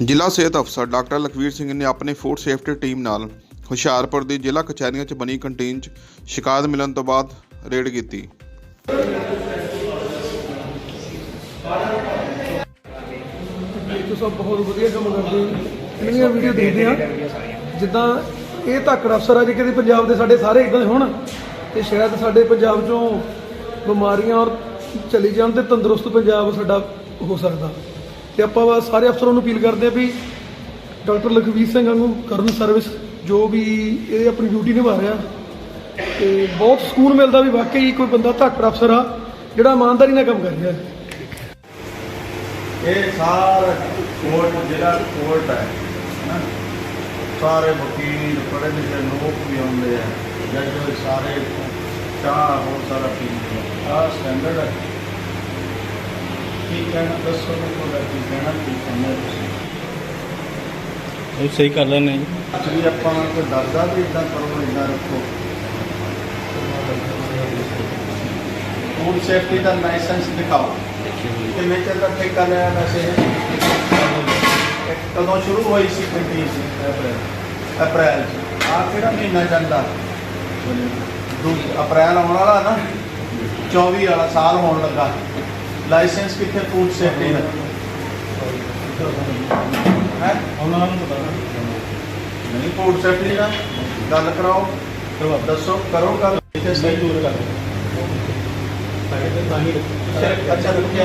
ਜ਼ਿਲ੍ਹਾ ਸਿਹਤ ਅਫਸਰ ਡਾਕਟਰ ਲਖਵੀਰ ਸਿੰਘ ਨੇ ਆਪਣੀ ਫੂਡ ਸੇਫਟੀ ਟੀਮ ਨਾਲ ਹੁਸ਼ਿਆਰਪੁਰ ਦੀ ਜ਼ਿਲ੍ਹਾ ਕਚਹਿਰੀਆਂ 'ਚ ਬਣੀ ਕੰਟੀਨ 'ਚ ਸ਼ਿਕਾਇਤ ਮਿਲਣ ਤੋਂ ਬਾਅਦ ਰੇਡ ਕੀਤੀ। ਤੁਸੀਂ ਬਹੁਤ ਵਧੀਆ ਕੰਮ ਕਰਦੇ ਹੋ ਇਹਨਾਂ ਵੀਡੀਓ ਦੇਖਦੇ ਆ। ਜਿੱਦਾਂ ਇਹ ਧਾਕੜ ਅਫਸਰ ਆ ਜੇ ਕਿਤੇ ਪੰਜਾਬ ਦੇ ਸਾਡੇ ਸਾਰੇ ਇਦਾਂ ਦੇ ਹੋਣ, ਤੇ ਸ਼ਾਇਦ ਸਾਡੇ ਪੰਜਾਬ ਚੋਂ ਬਿਮਾਰੀਆਂ ਔਰ ਚਲੀ ਜਾਣ ਤੇ ਤੰਦਰੁਸਤ ਪੰਜਾਬ ਸਾਡਾ ਹੋ ਸਕਦਾ। ਤੇ ਆਪਾਂ ਸਾਰੇ ਅਫਸਰਾਂ ਨੂੰ ਅਪੀਲ ਕਰਦੇ ਆ ਵੀ ਡਾਕਟਰ ਲਖਵੀਰ ਸਿੰਘ ਵਾਂਗੂ ਕਰਨ ਸਰਵਿਸ ਜੋ ਵੀ ਇਹ ਆਪਣੀ ਡਿਊਟੀ ਨਿਭਾ ਰਿਹਾ। ਤੇ ਬਹੁਤ ਸਕੂਨ ਮਿਲਦਾ ਵੀ ਵਾਕਈ ਕੋਈ ਬੰਦਾ ਧਾਕੜ ਅਫਸਰ ਆ, ਜਿਹੜਾ ਇਮਾਨਦਾਰੀ ਨਾਲ ਕੰਮ ਕਰ ਰਿਹਾ ਇਹ ਸਾਰਾ ਕੋਰਟ, ਜਿਹੜਾ ਕੋਰਟ ਹੈ ਸਾਰੇ ਵਕੀਲ, ਪੜ੍ਹੇ ਲਿਖੇ ਲੋਕ ਵੀ ਆਉਂਦੇ ਆ, ਜੱਜ ਸਾਰੇ ਚਾਹ ਬਹੁਤ ਸਾਰਾ ਪੀਂਦੇ ਆ। ਸਟੈਂਡਰਡ ਹੈ। ਕੀ ਕਹਿਣਾ ਦੱਸੋ ਮੈਨੂੰ ਤੁਹਾਡਾ ਕੀ ਕਹਿਣਾ ਕੀ ਕਹਿੰਦੇ ਤੁਸੀਂ? ਇਹ ਸਹੀ ਕਰ ਲੈਣੇ ਜੀ। ਐਕਚੁਅਲੀ ਆਪਾਂ ਕੋਈ ਦੱਸਦਾ ਵੀ ਇਦਾਂ ਕਰੋ ਇਦਾਂ ਰੱਖੋ। ਫੂਡ ਸੇਫਟੀ ਦਾ ਲਾਇਸੈਂਸ ਦਿਖਾਓ। ਕਿੰਨੇ ਚਿਰ ਦਾ ਠੇਕਾ ਲਿਆ ਵੈਸੇ। ਕਦੋਂ ਸ਼ੁਰੂ ਹੋਈ ਸੀ ਕੰਟੀਨ ਸੀ ਅਪ੍ਰੈਲ ਅਪ੍ਰੈਲ ਆ ਕਿਹੜਾ ਮਹੀਨਾ ਜਾਂਦਾ? ਦੂਜ ਅਪ੍ਰੈਲ ਆਉਣ ਵਾਲਾ ਨਾ। 24 ਵਾਲਾ ਸਾਲ ਹੋਣ ਲੱਗਾ। ਲਾਇਸੈਂਸ ਕਿੱਥੇ ਫੂਡ ਸੇਫਟੀ ਦਾ ਹੈ? ਉਹਨਾਂ ਨੂੰ ਪਤਾ ਨਹੀਂ ਫੂਡ ਸੇਫਟੀ ਦਾ ਗੱਲ ਕਰਾਓ। ਦੱਸੋ ਕਰੋ ਗੱਲ। ਇੱਥੇ ਸਹੀ ਦੂਰ ਕਰ ਤਾਂ ਕਿ ਤਾਂ ਹੀ ਅੱਛਾ ਰੱਖਿਆ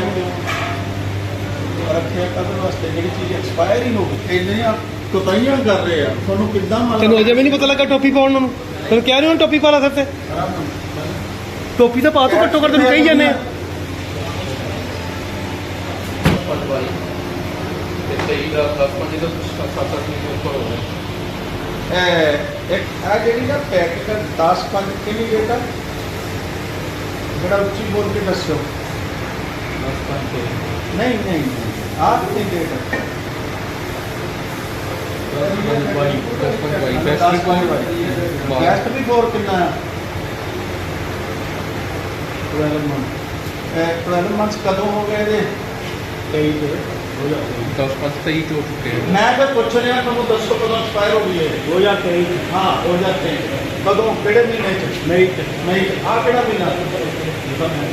ਰੱਖਿਆ ਕਦੋਂ ਵਾਸਤੇ ਜਿਹੜੀ ਚੀਜ਼ ਐਕਸਪਾਇਰ ਹੀ ਹੋ ਗਈ ਇੰਨੀਆਂ ਕੁਤਾਈਆਂ ਕਰ ਰਹੇ ਆ। ਤੁਹਾਨੂੰ ਕਿੱਦਾਂ ਮੰਨ ਤੈਨੂੰ ਅਜੇ ਵੀ ਨਹੀਂ ਪਤਾ ਲੱਗਾ ਟੋਪੀ ਪਾਉਣ ਨੂੰ। ਤੈਨੂੰ ਕਹਿ ਰਿਹਾ ਟੋਪੀ ਪਾ ਲਾ ਸਿਰ ਤੇ। ਟੋਪੀ ਤਾਂ ਪਾ ਤੂੰ ਘੱਟੋ ਘੱਟ ਤੈਨੂੰ ਕਹੀ ਜਾਂਦੇ ਆ। ਇਹ ਇੱਕ ਆ ਜਿਹੜੀ ਨਾ ਪੈਕਟ 10 5 ਕਿੰਨੀ ਡੇਟ ਆ ਬੜਾ ਉੱਚੀ ਬੋਲ ਕੇ ਦੱਸੋ ਨਹੀਂ ਨਹੀਂ ਆ ਕਿੰਨੀ ਡੇਟ ਆ ਗੈਸਟ ਵੀ ਫੋਰ ਕਿੰਨਾ ਆ 12 ਮੰਥ ਇਹ 12 ਮੰਥਸ ਕਦੋਂ ਹੋ ਗਏ ਇਹਦੇ? ਮੈਂ ਤਾਂ ਪੁੱਛ ਰਿਹਾ ਤੁਹਾਨੂੰ ਦੱਸੋ ਕਦੋਂ ਐਕਸਪਾਇਰ ਹੋ ਗਈ ਹੈ ਹਾਂ ਹੋ ਜਾਂਦੇ ਕਦੋਂ? ਕਿਹੜੇ ਮਹੀਨੇ ਚ? ਨਹੀਂ ਨਹੀਂ ਆ ਕਿਹੜਾ ਮਹੀਨਾ?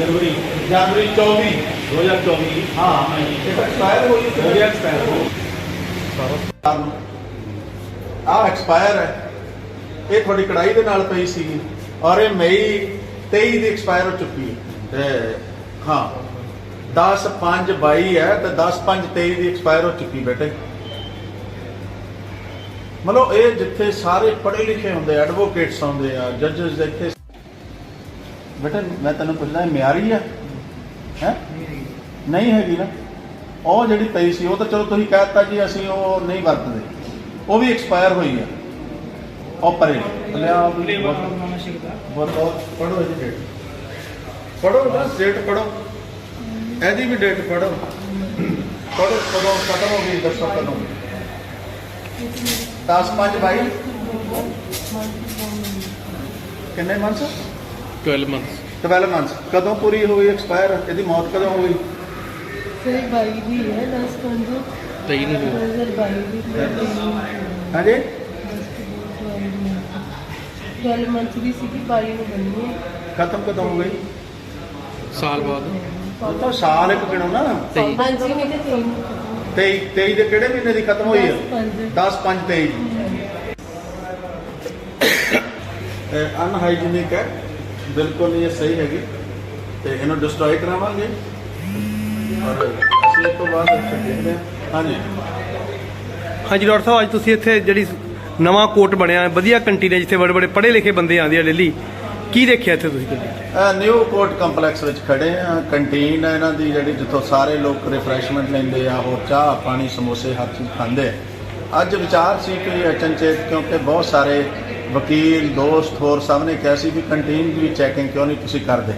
ਜਨਵਰੀ। ਜਨਵਰੀ 24 2024 ਹਾਂ ਇਹ ਤਾਂ ਐਕਸਪਾਇਰ ਹੋਈ ਹੈ ਹੋ ਗਿਆ ਐਕਸਪਾਇਰ ਆ ਐਕਸਪਾਇਰ ਹੈ। ਇਹ ਤੁਹਾਡੀ ਕੜਾਈ ਦੇ ਨਾਲ ਪਈ ਸੀਗੀ। ਔਰ ਇਹ ਮਈ 23 ਦੀ ਐਕਸਪਾਇਰ ਹੋ ਚੁੱਕੀ ਹੈ। ਤੇ ਹਾਂ। 10 5 22 ਹੈ ਤੇ 10 5 23 ਦੀ ਐਕਸਪਾਇਰ ਹੋ ਚੁੱਕੀ ਬੇਟੇ। ਮਤਲਬ ਇਹ ਜਿੱਥੇ ਸਾਰੇ ਪੜ੍ਹੇ ਲਿਖੇ ਹੁੰਦੇ ਐਡਵੋਕੇਟਸ ਹੁੰਦੇ ਆ ਜੱਜਸ ਇੱਥੇ। ਬੇਟੇ ਮੈਂ ਤੈਨੂੰ ਪੁੱਛਦਾ ਮਿਆਰੀ ਆ? ਹੈ? ਨਹੀਂ ਹੈਗੀ ਨਾ। ਉਹ ਜਿਹੜੀ ਪਈ ਸੀ ਉਹ ਤਾਂ ਚਲੋ ਤੁਸੀਂ ਕਹਿ ਦਿੱਤਾ ਜੀ ਅਸੀਂ ਉਹ ਨਹੀਂ ਵਰਤਦੇ। ਉਹ ਵੀ ਐਕਸਪਾਇਰ ਹੋਈ ਹੈ ਉਹ ਪਰੇ ਲਿਆ ਬੋਲੋ ਪੜੋ ਇਹਦੀ ਡੇਟ ਪੜੋ ਨਾ ਡੇਟ। ਪੜੋ ਇਹਦੀ ਵੀ ਡੇਟ ਪੜੋ ਪੜੋ ਕਦੋਂ ਖਤਮ ਹੋ ਗਈ ਦੱਸੋ ਕਦੋਂ। 10 5 22 ਕਿੰਨੇ ਮੰਥਸ 12 ਮੰਥਸ 12 ਮੰਥਸ ਕਦੋਂ ਪੂਰੀ ਹੋਈ ਐਕਸਪਾਇਰ ਇਹਦੀ ਮੌਤ ਕਦੋਂ ਹੋਈ? ਸਰ ਬਾਈ ਦੀ ਹੈ 10 ਪੰਜ। 23 ਨੂੰ ਹੋਈ। 2022 ਦੀ ਹਾਂਜੀ? 12 ਮੰਥ ਦੀ ਸੀਗੀ 22 ਨੂੰ ਬਣੀ ਹੈ। ਖਤਮ ਕਦੋਂ ਹੋ ਗਈ? ਸਾਲ ਬਾਅਦ। ਉਹ ਤਾਂ ਸਾਲ ਇੱਕ ਗਿਣੋ ਨਾ। ਹਾਂਜੀ ਮੇਰੇ 3 23 23 ਦੇ ਕਿਹੜੇ ਮਹੀਨੇ ਦੀ ਖਤਮ ਹੋਈ ਹੈ 10 5 23 ਇਹ ਅਨਹਾਈਜੀਨਿਕ ਹੈ। ਬਿਲਕੁਲ ਨਹੀਂ ਇਹ ਸਹੀ ਹੈਗੀ। ਤੇ ਇਹਨੂੰ ਡਿਸਟਰੋਏ ਕਰਾਵਾਂਗੇ। ਔਰ ਅਸੀਂ ਇਹ ਤੋਂ ਬਾਅਦ ਦੇਖਦੇ ਹਾਂ। ਹਾਂਜੀ। ਹਾਂਜੀ ਡਾਕਟਰ ਸਾਹਿਬ ਅੱਜ ਤੁਸੀਂ ਇੱਥੇ ਜਿਹੜੀ ਨਵਾਂ ਕੋਰਟ ਬਣਿਆ ਵਧੀਆ ਕੰਟੀਨ ਹੈ ਜਿੱਥੇ ਬੜੇ ਬੜੇ ਪੜ੍ਹੇ ਲਿਖੇ ਬੰਦੇ ਆਉਂਦੇ ਆ ਡੇਲੀ। ਕੀ ਦੇਖਿਆ ਇੱਥੇ ਤੁਸੀਂ ਇਹ ਨਿਊ ਕੋਰਟ ਕੰਪਲੈਕਸ ਵਿੱਚ ਖੜੇ ਆ ਕੰਟੀਨ ਹੈ ਇਹਨਾਂ ਦੀ ਜਿਹੜੀ ਜਿੱਥੋਂ ਸਾਰੇ ਲੋਕ ਰਿਫਰੈਸ਼ਮੈਂਟ ਲੈਂਦੇ ਆ, ਹੋਰ ਚਾਹ, ਪਾਣੀ, ਸਮੋਸੇ ਹਰ ਚੀਜ਼ ਖਾਂਦੇ ਆ। ਅੱਜ ਵਿਚਾਰ ਸੀ ਕਿ ਅਚਨਚੇਤ ਕਿਉਂਕਿ ਬਹੁਤ ਸਾਰੇ ਵਕੀਲ, ਦੋਸਤ ਹੋਰ ਸਭ ਨੇ ਕਿਹਾ ਸੀ ਵੀ ਕੰਟੀਨ ਦੀ ਚੈਕਿੰਗ ਕਿਉਂ ਨਹੀਂ ਤੁਸੀਂ ਕਰਦੇ?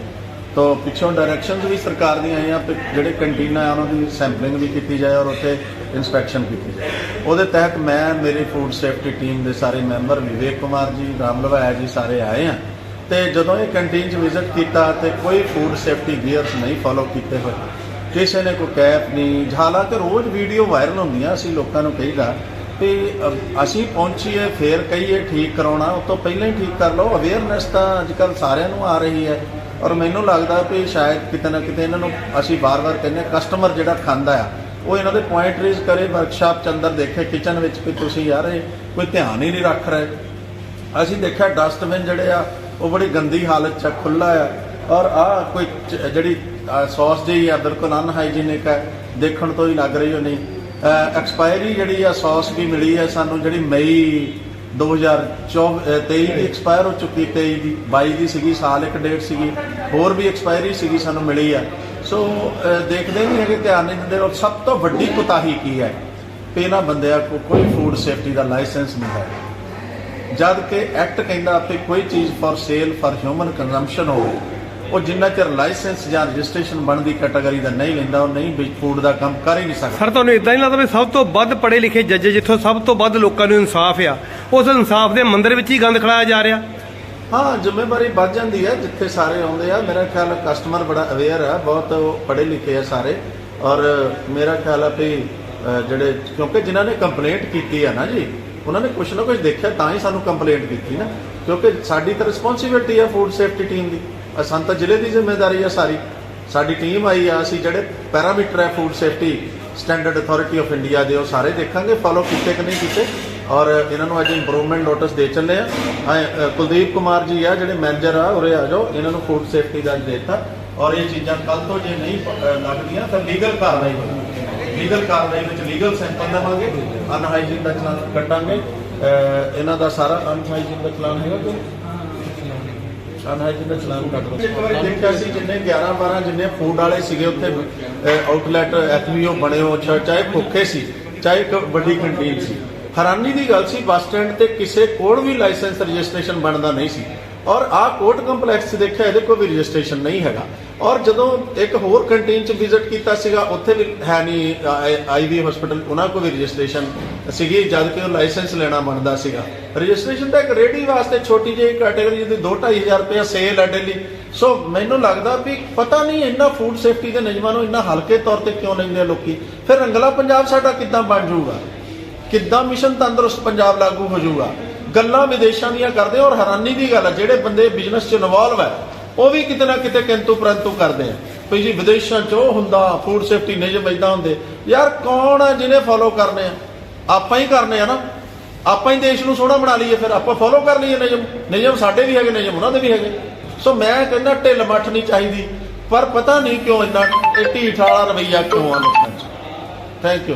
ਤੋ ਪਿੱਛੋਂ ਡਾਇਰੈਕਸ਼ਨਸ ਵੀ ਸਰਕਾਰ ਦੀਆਂ ਆਈਆਂ ਕਿ ਜਿਹੜੇ ਕੰਟੀਨਾਂ ਆ, ਉਹਨਾਂ ਦੀ ਸੈਂਪਲਿੰਗ ਵੀ ਕੀਤੀ ਜਾਏ ਔਰ ਉੱਥੇ ਇਨਸਪੈਕਸ਼ਨ ਕੀਤੀ ਜਾਏ। ਉਹਦੇ ਤਹਿਤ ਮੈਂ, ਮੇਰੀ ਫੂਡ ਸੇਫਟੀ ਟੀਮ ਦੇ ਸਾਰੇ ਮੈਂਬਰ ਵਿਵੇਕ ਕੁਮਾਰ ਜੀ ਰਾਮ ਲਵਾਇਆ ਜੀ ਸਾਰੇ ਆਏ ਆ। ਤੇ ਜਦੋਂ ਇਹ ਕੰਟੀਨ 'ਚ ਵਿਜ਼ਿਟ ਕੀਤਾ ਤੇ ਕੋਈ ਫੂਡ ਸੇਫਟੀ ਗੀਅਰਸ ਨਹੀਂ ਫਾਲੋ ਕੀਤੇ ਹੋਏ, ਕਿਸੇ ਨੇ ਕੋਈ ਕੈਪ ਨਹੀਂ, ਹਾਲਾਂਕਿ ਰੋਜ਼ ਵੀਡੀਓ ਵਾਇਰਲ ਹੁੰਦੀਆਂ ਅਸੀਂ ਲੋਕਾਂ ਨੂੰ ਕਹੀਦਾ, ਵੀ ਅਸੀਂ ਪਹੁੰਚੀਏ, ਫੇਰ ਕਹੀਏ ਠੀਕ ਕਰਾਉਣਾ, ਉਹ ਤੋਂ ਪਹਿਲਾਂ ਹੀ ਠੀਕ ਕਰ ਲਓ ਅਵੇਅਰਨੈਸ ਤਾਂ ਅੱਜਕੱਲ ਸਾਰਿਆਂ ਨੂੰ ਆ ਰਹੀ ਹੈ। ਔਰ ਮੈਨੂੰ ਲੱਗਦਾ ਵੀ ਸ਼ਾਇਦ ਕਿਤੇ ਨਾ ਕਿਤੇ ਇਹਨਾਂ ਨੂੰ ਅਸੀਂ ਵਾਰ-ਵਾਰ ਕਹਿੰਦੇ ਕਸਟਮਰ ਜਿਹੜਾ ਖਾਂਦਾ ਆ, ਉਹ ਇਹਨਾਂ ਦੇ ਪੁਆਇੰਟ ਰੇਜ਼ ਕਰੇ ਵਰਕਸ਼ਾਪ ਚ ਅੰਦਰ ਦੇਖੇ ਕਿਚਨ ਵਿੱਚ ਵੀ ਤੁਸੀਂ ਯਾਰ ਇਹ ਕੋਈ ਧਿਆਨ ਹੀ ਨਹੀਂ ਰੱਖ ਰਹੇ। ਅਸੀਂ ਦੇਖਿਆ ਡਸਟਬਿਨ ਜਿਹੜੇ ਆ ਉਹ ਬੜੀ ਗੰਦੀ ਹਾਲਤ ਚ ਖੁੱਲਾ ਆ। ਔਰ ਆ ਕੋਈ ਜਿਹੜੀ ਸੌਸ ਜਿਹੀ ਆ, ਬਿਲਕੁਲ ਅਨਹਾਈਜੀਨਿਕ ਹੈ ਦੇਖਣ ਤੋਂ ਹੀ ਲੱਗ ਰਹੀ ਹੋ ਨਹੀਂ ਐਕਸਪਾਇਰੀ ਜਿਹੜੀ ਆ, ਸੌਸ ਵੀ ਮਿਲੀ ਹੈ ਸਾਨੂੰ, ਜਿਹੜੀ ਮਈ 2023 ਦੀ ਐਕਸਪਾਇਰ ਹੋ ਚੁੱਕੀ 23 ਦੀ 22 ਦੀ ਸੀਗੀ, ਸਾਲ ਇੱਕ ਡੇਟ ਸੀਗੀ। ਹੋਰ ਵੀ ਐਕਸਪਾਇਰੀ ਸੀਗੀ, ਸਾਨੂੰ ਮਿਲੀ ਆ। ਸੋ ਦੇਖਦੇ ਨਹੀਂ ਹੈਗੇ, ਧਿਆਨ ਨਹੀਂ ਦਿੰਦੇ ਔਰ ਸਭ ਤੋਂ ਵੱਡੀ ਕੁਤਾਹੀ ਕੀ ਹੈ? ਕਿ ਇਹਨਾਂ ਬੰਦਿਆਂ ਕੋਲ ਕੋਈ ਫੂਡ ਸੇਫਟੀ ਦਾ ਲਾਇਸੈਂਸ ਨਹੀਂ ਹੈ। ਜਦ ਕਿ ਐਕਟ ਕਹਿੰਦਾ ਕਿ ਕੋਈ ਚੀਜ਼ for sale for human consumption ਹੋਵੇ ਉਹ ਜਿੰਨਾ ਚਿਰ ਲਾਇਸੈਂਸ ਜਾਂ ਰਜਿਸਟ੍ਰੇਸ਼ਨ ਬਣਦੀ ਕੈਟਾਗਰੀ ਦਾ ਨਹੀਂ ਲੈਂਦਾ ਉਹ ਨਹੀਂ ਵੀ ਫੂਡ ਦਾ ਕੰਮ ਕਰ ਹੀ ਨਹੀਂ ਸਕਦਾ। ਸਰ ਤੁਹਾਨੂੰ ਇਦਾਂ ਨਹੀਂ ਲੱਗਦਾ ਵੀ ਸਭ ਤੋਂ ਵੱਧ ਪੜ੍ਹੇ ਲਿਖੇ ਜੱਜ ਜਿੱਥੋਂ ਸਭ ਤੋਂ ਵੱਧ ਲੋਕਾਂ ਨੂੰ ਇਨਸਾਫ ਆ ਉਸ ਇਨਸਾਫ ਦੇ ਮੰਦਿਰ ਵਿੱਚ ਹੀ ਗੰਦ ਖੜਾਇਆ ਜਾ ਰਿਹਾ। ਹਾਂ ਜ਼ਿੰਮੇਵਾਰੀ ਵੱਧ ਜਾਂਦੀ ਹੈ ਜਿੱਥੇ ਸਾਰੇ ਆਉਂਦੇ ਆ। ਮੇਰਾ ਖਿਆਲ ਕਸਟਮਰ ਬੜਾ ਅਵੇਅਰ ਹੈ ਬਹੁਤ ਪੜ੍ਹੇ ਲਿਖੇ ਆ ਸਾਰੇ। ਔਰ ਮੇਰਾ ਖਿਆਲ ਹੈ ਵੀ ਜਿਹੜੇ ਕਿਉਂਕਿ ਜਿਨ੍ਹਾਂ ਨੇ ਕੰਪਲੇਂਟ ਕੀਤੀ ਹੈ ਨਾ ਜੀ ਉਹਨਾਂ ਨੇ ਕੁਝ ਨਾ ਕੁਝ ਦੇਖਿਆ ਤਾਂ ਹੀ ਸਾਨੂੰ ਕੰਪਲੇਂਟ ਕੀਤੀ ਨਾ ਕਿਉਂਕਿ ਸਾਡੀ ਤਾਂ ਰਿਸਪੌਂਸਿਬਿਲਟੀ ਹੈ ਫੂਡ ਸੇਫਟੀ ਟੀਮ ਦੀ। ਅ, ਤਾਂ ਜ਼ਿਲ੍ਹੇ ਦੀ ਜ਼ਿੰਮੇਵਾਰੀ ਹੈ ਸਾਰੀ। ਸਾਡੀ ਟੀਮ ਆਈ ਆ ਅਸੀਂ ਜਿਹੜੇ ਪੈਰਾਮੀਟਰ ਹੈ food safety standard authority of India ਦੇ ਉਹ ਸਾਰੇ ਦੇਖਾਂਗੇ ਫਾਲੋ ਕੀਤੇ ਕਿ ਨਹੀਂ ਕੀਤੇ। ਔਰ ਇਹਨਾਂ ਨੂੰ ਅੱਜ ਇੰਪਰੂਵਮੈਂਟ ਨੋਟਿਸ ਦੇ ਚੱਲੇ ਆ। ਹਾਂ, ਕੁਲਦੀਪ ਕੁਮਾਰ ਜੀ ਆ ਜਿਹੜੇ ਮੈਨੇਜਰ ਆ ਉਰੇ ਆ ਜਾਓ। ਇਹਨਾਂ ਨੂੰ ਫੂਡ ਸੇਫਟੀ ਦਾ ਅੱਜ ਦੇ ਦਿੱਤਾ ਔਰ ਇਹ ਚੀਜ਼ਾਂ ਕੱਲ ਤੋਂ ਜੇ ਨਹੀਂ ਲੱਗਦੀਆਂ ਤਾਂ ਲੀਗਲ ਕਾਰਵਾਈ ਹੋਵੇਗੀ। ਲੀਗਲ ਕਾਰਵਾਈ ਵਿੱਚ ਲੀਗਲ ਸੈਂਪਲ ਦੇਵਾਂਗੇ ਅਨਹਾਈਜੀਨ ਦਾ ਚਲਾਨ ਕੱਟਾਂਗੇ ਅ, ਇਹਨਾਂ ਦਾ ਸਾਰਾ ਅਨਹਾਈਜੀਨ ਦਾ ਚਲਾਨ ਹੈਗਾ ਕਿ? ਅਨਹਾਈਜੀਨ ਦਾ ਚਲਾਨ ਕੱਟ ਲਓ। ਇੱਕ ਵਾਰੀ ਦੇਖਿਆ ਸੀ ਜਿੰਨੇ 11 12 ਜਿੰਨੇ ਫੂਡ ਵਾਲੇ ਸੀਗੇ ਉੱਥੇ ਆਊਟਲੈਟ ਐਫਬੀਓ ਬਣੇ ਹੋ ਚਾ- ਚਾਹੇ ਭੁੱਖੇ ਸੀ ਚਾਹੇ ਇੱਕ ਵੱਡੀ ਕੰਟੀਨ ਸੀ। ਹੈਰਾਨੀ ਦੀ ਗੱਲ ਸੀ ਬੱਸ ਸਟੈਂਡ ਤੇ ਕਿਸੇ ਕੋਲ ਵੀ ਲਾਇਸੈਂਸ ਰਜਿਸਟ੍ਰੇਸ਼ਨ ਬਣਦਾ ਨਹੀਂ ਸੀ। ਔਰ ਆ ਕੋਰਟ ਕੰਪਲੈਕਸ 'ਚ ਦੇਖਿਆ ਇਹਦੇ ਕੋਲ ਵੀ ਰਜਿਸਟ੍ਰੇਸ਼ਨ ਨਹੀਂ ਹੈਗਾ। ਔਰ ਜਦੋਂ ਇੱਕ ਹੋਰ ਕੰਟੀਨ 'ਚ ਵਿਜ਼ਿਟ ਕੀਤਾ ਸੀਗਾ, ਉੱਥੇ ਵੀ ਹੈ ਨਹੀਂ ਆਈਵੀ ਹਸਪੀਟਲ ਉਹਨਾਂ ਕੋਲ ਵੀ ਰਜਿਸਟ੍ਰੇਸ਼ਨ ਸੀਗੀ, ਜਦ ਕਿ ਉਹ ਲਾਇਸੈਂਸ ਲੈਣਾ ਬਣਦਾ ਸੀਗਾ। ਰਜਿਸਟ੍ਰੇਸ਼ਨ ਤਾਂ ਇੱਕ ਰੇਡੀ ਵਾਸਤੇ ਛੋਟੀ ਜਿਹੀ ਕੈਟਾਗਰੀ ਜਿਹਦੀ 2-2500 ਰੁਪਏ ਸੇਲ ਹੈ ਡੇਲੀ ਸੋ ਮੈਨੂੰ ਲੱਗਦਾ ਵੀ ਪਤਾ ਨਹੀਂ ਇੰਨਾ ਫੂਡ ਸੇਫਟੀ ਦੇ ਨਿਯਮਾਂ ਨੂੰ ਇੰਨਾ ਹਲਕੇ ਤੌਰ ਤੇ ਕਿਉਂ ਲੈਂਦੇ ਆ ਲੋਕੀ। ਫਿਰ ਰੰਗਲਾ ਪੰਜਾਬ ਸਾਡਾ ਕਿੱਦਾਂ ਬਣ ਜਾਊਗਾ? ਕਿੱਦਾਂ ਮਿਸ਼ਨ ਤੰਦਰੁਸਤ ਪੰਜਾਬ ਲਾਗੂ ਹੋ ਜਾਊਗਾ? ਗੱਲਾਂ ਵਿਦੇਸ਼ਾਂ ਦੀਆਂ ਕਰਦੇ ਔਰ ਹੈਰਾਨੀ ਦੀ ਗੱਲ ਹੈ ਜਿਹੜੇ ਬੰਦੇ ਬਿਜ਼ਨਸ 'ਚ ਇਨਵੋਲਵ ਹੈ ਉਹ ਵੀ ਕਿਤੇ ਨਾ ਕਿਤੇ ਕਿੰਤੂ ਪਰੰਤੂ ਕਰਦੇ ਆ। ਵੀ ਜੀ ਵਿਦੇਸ਼ਾਂ 'ਚ ਉਹ ਹੁੰਦਾ ਫੂਡ ਸੇਫਟੀ ਨਿਯਮ ਇਦਾਂ ਹੁੰਦੇ। ਯਾਰ ਕੌਣ ਆ ਜਿਹਨੇ ਫੋਲੋ ਕਰਨੇ ਆ? ਆਪਾਂ ਹੀ ਕਰਨੇ ਆ ਨਾ। ਆਪਾਂ ਹੀ ਦੇਸ਼ ਨੂੰ ਸੋਹਣਾ ਬਣਾ ਲਈਏ ਫਿਰ ਆਪਾਂ ਫੋਲੋ ਕਰ ਲਈਏ ਨਿਯਮ। ਨਿਯਮ ਸਾਡੇ ਵੀ ਹੈਗੇ, ਨਿਯਮ ਉਹਨਾਂ ਦੇ ਵੀ ਹੈਗੇ। ਸੋ ਮੈਂ ਕਹਿੰਦਾ ਢਿੱਲ ਮੱਠ ਨਹੀਂ ਚਾਹੀਦੀ। ਪਰ ਪਤਾ ਨਹੀਂ ਕਿਉਂ ਇੰਨਾ ਇਹ ਢੀਠ ਵਾਲਾ ਰਵਈਆ ਕਿਉਂ ਆ ਲੋਕਾਂ 'ਚ? Thank you